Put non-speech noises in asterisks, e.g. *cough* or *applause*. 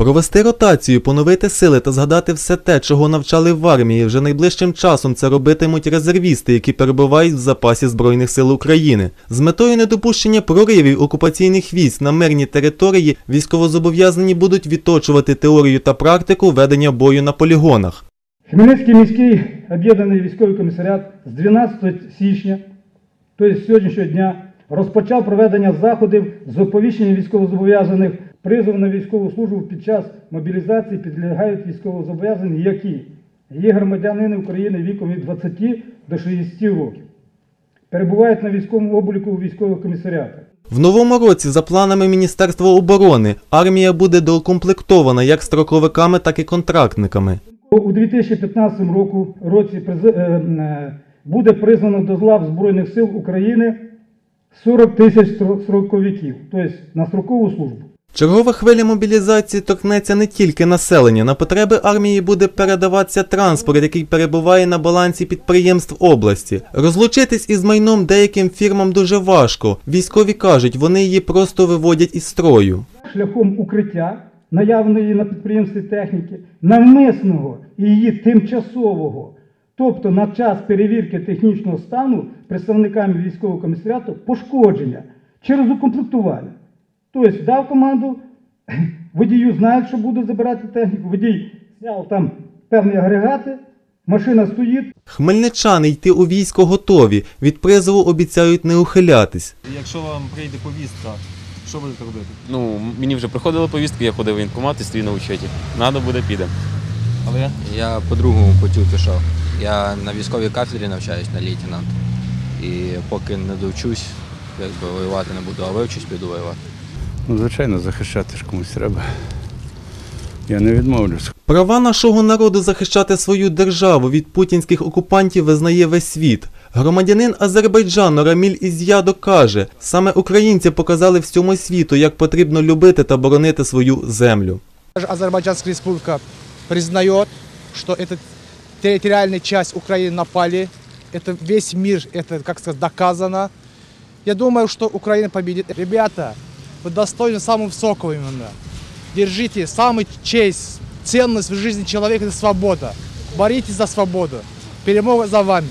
Провести ротацію, поновити сили та згадати все те, чого навчали в армії. Вже найближчим часом це робитимуть резервісти, які перебувають в запасі Збройних сил України. З метою недопущення проривів окупаційних військ на мирні території військовозобов'язані будуть відточувати теорію та практику ведення бою на полігонах. Хмельницький міський об'єднаний військовий комісаріат з 12 січня, тобто сьогоднішнього дня, розпочав проведення заходів з оповіщення військовозобов'язаних призов на військову службу під час мобілізації підлягають військовозобов'язані, які є громадянини України віком від 20 до 60 років, перебувають на військовому обліку у військових комісаріатах. В новому році, за планами Міністерства оборони, армія буде доукомплектована як строковиками, так і контрактниками. У 2015 року, році е, е, буде признано до лав Збройних сил України 40 тисяч строковиків, тобто на строкову службу. Чергова хвиля мобілізації торкнеться не тільки населення. На потреби армії буде передаватися транспорт, який перебуває на балансі підприємств області. Розлучитись із майном деяким фірмам дуже важко. Військові кажуть, вони її просто виводять із строю. Шляхом укриття наявної на підприємстві техніки, навмисного і її тимчасового, тобто на час перевірки технічного стану представниками військового комісаріату пошкодження через укомплектування. Тобто дав команду, *laughs* водію знають, що буде забирати техніку, водій зняв там певні агрегати, машина стоїть, Хмельничани йти у військо готові. Від призову обіцяють не ухилятись. Якщо вам прийде повістка, що будете робити? Ну, мені вже приходили повістки, я ходив в воєнкомат і стою на учеті. Надо буде, піде. А ви? Я по другому путю пішов. Я на військовій кафедрі навчаюсь на лейтенант. І поки не довчусь, якби воювати не буду, а вивчусь, піду воювати. Ну, звичайно, захищати ж комусь треба. Я не відмовлюсь. Права нашого народу захищати свою державу від путінських окупантів визнає весь світ. Громадянин Азербайджану Раміль Із'ядо каже, саме українці показали всьому світу, як потрібно любити та боронити свою землю. Даже Азербайджанская республика признает, что это территориальная часть Украины напали. Это весь мир, это, как сказать, доказано. Я думаю, что Украина победит. Ребята, вы достойны самого высокого именно. Держите самую честь, ценность в жизни человека – это свобода. Боритесь за свободу. Перемога за вами.